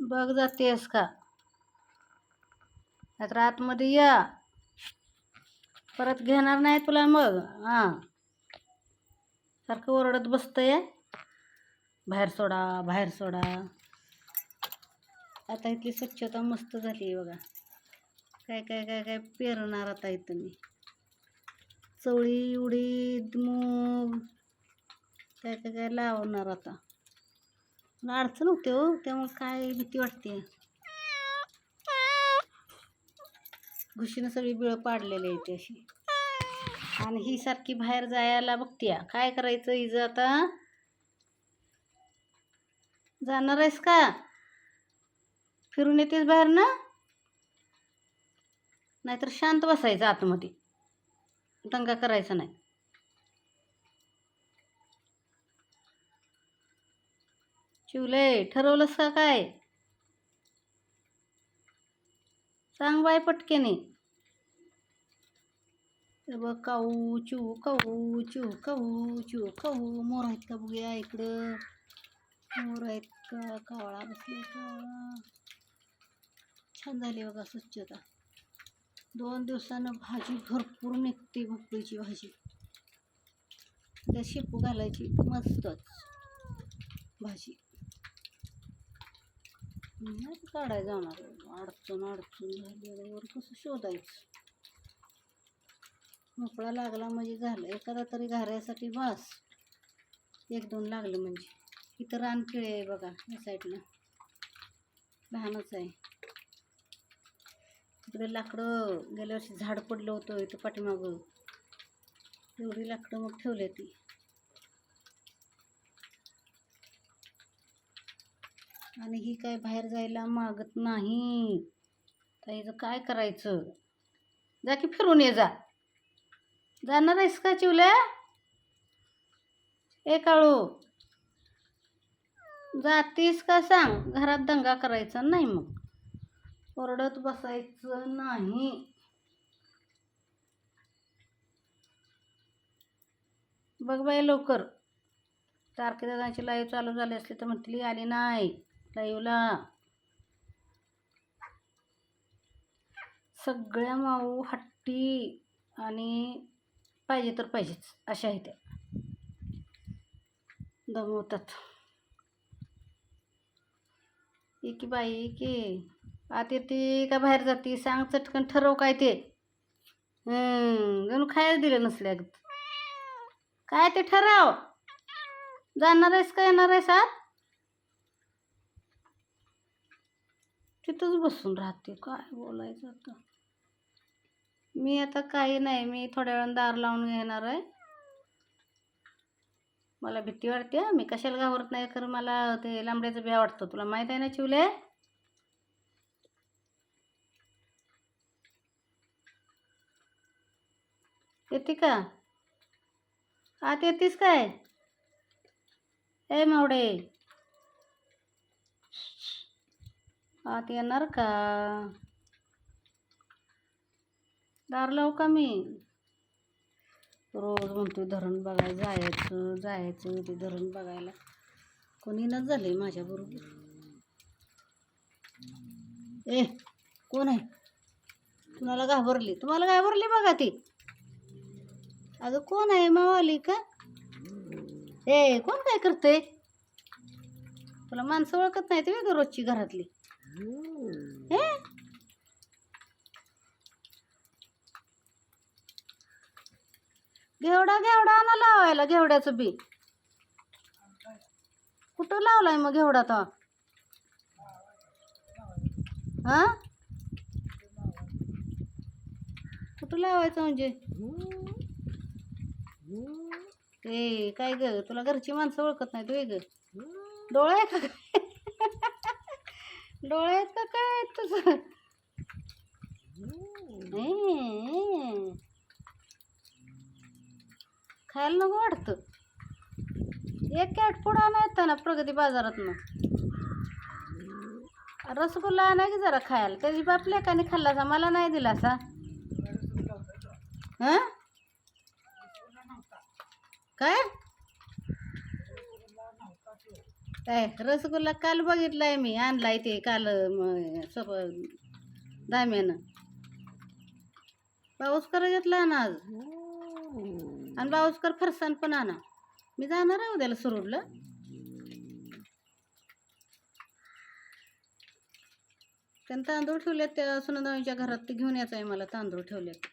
बघ जातेस का? नाहीतर आतमध्ये या. परत घेणार नाही तुला मग. हां. सारखं ओरडत बसतंय. बाहेर सोडा बाहेर सोडा. आता इथली स्वच्छता मस्त झाली आहे बघा. काय काय काय काय पेरणार आता इथं मी. चवळी उडीद मूग. काय काय काय लावणार आता. मला अडचण होते हो त्यामुळे काय भीती वाटते. घुशीनं सगळी बिळं पाडलेली आहे ती अशी. आणि ही सारखी बाहेर जायला बघते काय करायचं हिज आता? जाणार आहेस का? फिरून येतेस बाहेर ना नाहीतर शांत बसायचं आतमध्ये. दंगा करायचा नाही. चिवले ठरवलंस का काय? सांग बाय पटकेने. बघ काऊ चिऊ काऊ चिऊ काऊ चिऊ काऊ मोर आहेत का बघूया इकडं? मोर आहेत का? कावळा बसले कावळा छान झाली बघा स्वच्छता. दोन दिवसानं भाजी भरपूर निघते भोपळीची भाजी. त्या शेपू घालायची मस्तच भाजी. नाही काढायला जाणार. अडचण अडचण झाल्यावर कसं शोधायचं? मोकळा लागला म्हणजे झालं. एखादा तरी घाऱ्यासाठी बस एक दोन लागलं म्हणजे. इथं रानकिळे आहे बघा या साईडला लहानच आहे. तिकडे लाकडं गेल्या वर्षी झाड पडलं होतं इथं पाठीमागं. एवढी लाकडं मग ठेवली ती आणि ही काय बाहेर जायला मागत नाही. तर हिचं काय करायचं? जा की फिरून ये जा. जाणार आहेस का चिवल्या? ए काळू. जातीस का सांग? घरात दंगा करायचा नाही मग. ओरडत बसायचं नाही. बघ बाई लवकर. तारखे लाईव्ह चालू झाली असली तर म्हटली आली नाही. लाईवला सगळ्या माऊ हट्टी आणि पाहिजे तर पाहिजेच अशा आहेत त्या. दमवतात. ये की बाई ये की. आत येते का बाहेर जाते? सांग चटकन ठरव काय ते. हम्म, जणू खायला दिलं नसल्या काय ते ठराव. जाणार आहेस का येणार आहेस आत? तिथंच बसून राहते. काय बोलायचं आता? मी आता काही नाही. मी थोड्या वेळानं दार लावून घेणार आहे. मला भीती वाटते मी कशाला घाबरत नाही खरं मला ते लांबड्याचं बिया वाटतं. तुला माहीत आहे ना चिवले? येते का? आत येतीस काय? ए मावडे आत येणार का? दार लावू का मी? रोज म्हणतो धरण बघायला जायचं जायचं ते धरण बघायला. कोणी न झालंय माझ्याबरोबर? ए कोण आहे? तुम्हाला घाबरली? तुम्हाला घाबरली बघा ती. अगं कोण आहे मावाली का? ए कोण काय करते तुला माणसं ओळखत नाही तुम्ही रोजची घरातली? ए घेवडा घेवडा आणा लावायला घेवड्याचं बी. कुठं लावलाय मग घेवडा तो? हा? कुठं लावायचं म्हणजे? ए काय ग? तुला घरची माणसं ओळखत नाही तू ग. डोळे का? डोळे आहेत का काय तुझं? खायला नको वाटतं. एक कॅट पुढं आणायचं ना प्रगती बाजारातनं. रसगुल्ला आणा की जरा खायला? त्याची बाप लेकाने खाल्ला असा मला नाही दिला असा हां? काय? काय रसगुल्ला काल बघितलाय मी आणलाय ते काल म, सप दाम्यानं. पाऊसकर घेतला ना आज. आणि बाऊस्कर फरसान पण आणा. मी जाणार आहे उद्याला सुरूडला त्यानं तांदूळ ठेवलेत त्या सुनंदाच्या घरात ते घेऊन यायचं आहे मला तांदूळ ठेवलेत.